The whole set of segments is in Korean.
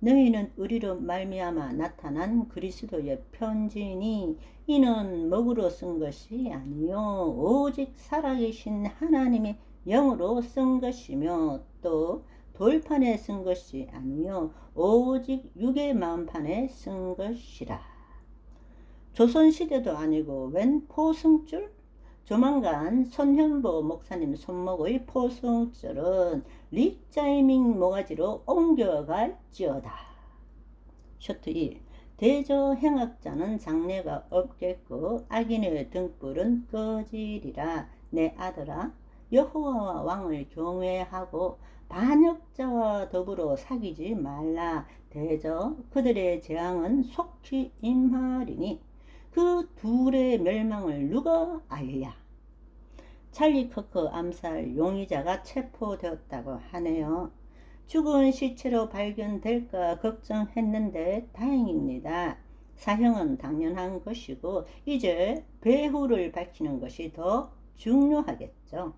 너희는 우리로 말미암아 나타난 그리스도의 편지니 이는 먹으로 쓴 것이 아니요 오직 살아계신 하나님의 영으로 쓴 것이며 또 돌판에 쓴 것이 아니요 오직 육의 마음판에 쓴 것이라 조선시대도 아니고 웬 포승줄? 조만간 손현보 목사님 손목의 포승줄은 리자이밍 모가지로 옮겨갈지어다. 셔트 2 대저 행악자는 장래가 없겠고 악인의 등불은 꺼지리라. 내 아들아 여호와 왕을 경외하고 반역자와 더불어 사귀지 말라. 대저 그들의 재앙은 속히 임하리니 그 둘의 멸망을 누가 알랴? 찰리 커크 암살 용의자가 체포되었다고 하네요. 죽은 시체로 발견될까 걱정했는데 다행입니다. 사형은 당연한 것이고 이제 배후를 밝히는 것이 더 중요하겠죠.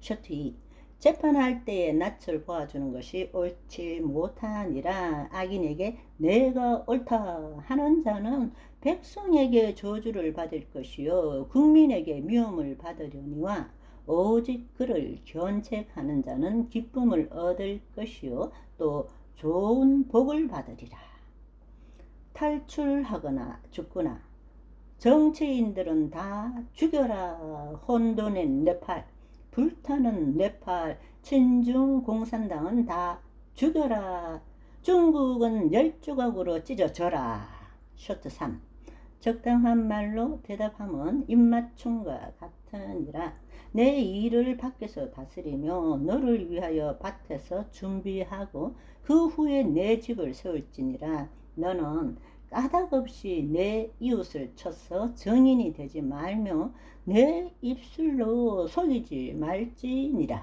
셔트 2 재판할 때에 낯을 보아주는 것이 옳지 못하니라. 악인에게 내가 옳다 하는 자는 백성에게 저주를 받을 것이요. 국민에게 미움을 받으려니와 오직 그를 견책하는 자는 기쁨을 얻을 것이요. 또 좋은 복을 받으리라. 탈출하거나 죽거나 정치인들은 다 죽여라. 혼돈의 네팔 불타는 네팔 친중 공산당은 다 죽여라. 중국은 열 조각으로 찢어져라. 쇼트 3. 적당한 말로 대답하면 입맞춤과 같으니라. 내 일을 밖에서 다스리며 너를 위하여 밭에서 준비하고 그 후에 내 집을 세울지니라. 너는 까닭없이 내 이웃을 쳐서 정인이 되지 말며 내 입술로 속이지 말지니라.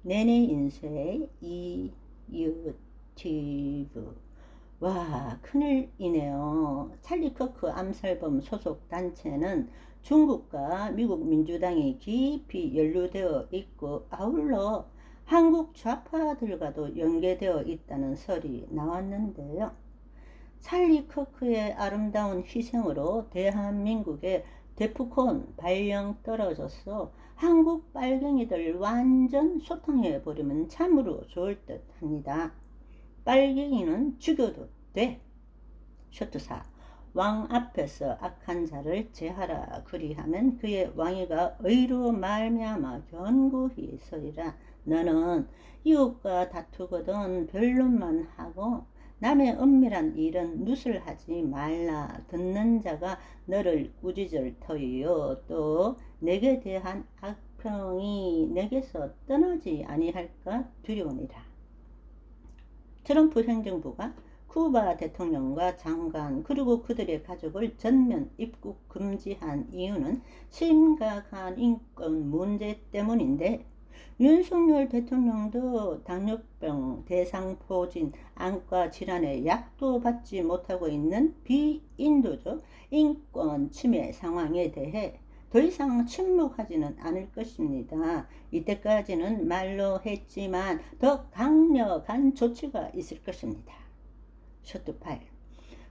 내내 인쇄 이 유튜브 와 큰일이네요. 찰리 커크 암살범 소속 단체는 중국과 미국 민주당이 깊이 연루되어 있고 아울러 한국 좌파들과도 연계되어 있다는 설이 나왔는데요. 찰리 커크의 아름다운 희생으로 대한민국의 데프콘 발령 떨어져서 한국 빨갱이들 완전 소탕해 버리면 참으로 좋을 듯 합니다. 빨갱이는 죽여도 돼. 쇼트사 왕 앞에서 악한 자를 제하라 그리하면 그의 왕위가 의로 말미암아 견고히 서리라 너는 이웃과 다투거든 변론만 하고 남의 은밀한 일은 누술 하지 말라. 듣는 자가 너를 꾸짖을 터이요. 또 내게 대한 악평이 내게서 떠나지 아니할까 두려우니라. 트럼프 행정부가 쿠바 대통령과 장관 그리고 그들의 가족을 전면 입국 금지한 이유는 심각한 인권 문제 때문인데 윤석열 대통령도 당뇨병, 대상포진, 안과 질환에 약도 받지 못하고 있는 비인도적 인권 침해 상황에 대해 더 이상 침묵하지는 않을 것입니다. 이때까지는 말로 했지만 더 강력한 조치가 있을 것입니다. 쇼트 8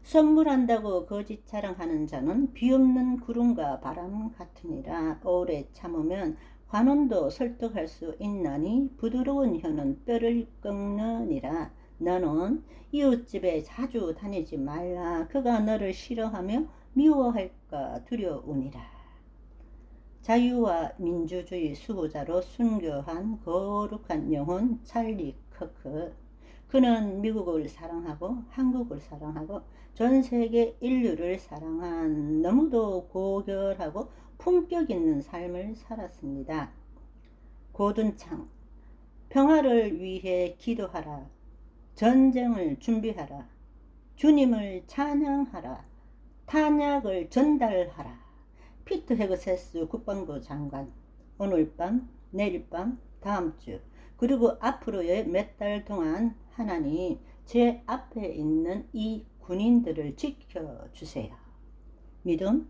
선물한다고 거짓 자랑하는 자는 비없는 구름과 바람 같으니라 오래 참으면 관원도 설득할 수 있나니 부드러운 혀는 뼈를 꺾느니라. 너는 이웃집에 자주 다니지 말라. 그가 너를 싫어하며 미워할까 두려우니라. 자유와 민주주의 수호자로 순교한 거룩한 영혼 찰리 커크. 그는 미국을 사랑하고 한국을 사랑하고 전 세계 인류를 사랑한 너무도 고결하고 품격 있는 삶을 살았습니다. 고든창 평화를 위해 기도하라. 전쟁을 준비하라. 주님을 찬양하라. 탄약을 전달하라. 피트 헤그세스 국방부 장관 오늘 밤, 내일 밤, 다음 주 그리고 앞으로의 몇 달 동안 하나님 제 앞에 있는 이 군인들을 지켜주세요. 믿음,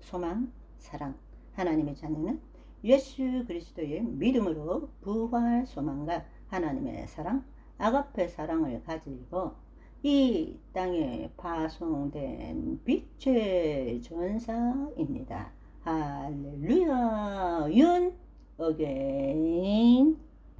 소망, 사랑 하나님의 자녀는 예수 그리스도의 믿음으로 부활 소망과 하나님의 사랑, 아가페 사랑을 가지고 이 땅에 파송된 빛의 전사입니다. 할렐루야 윤 어게인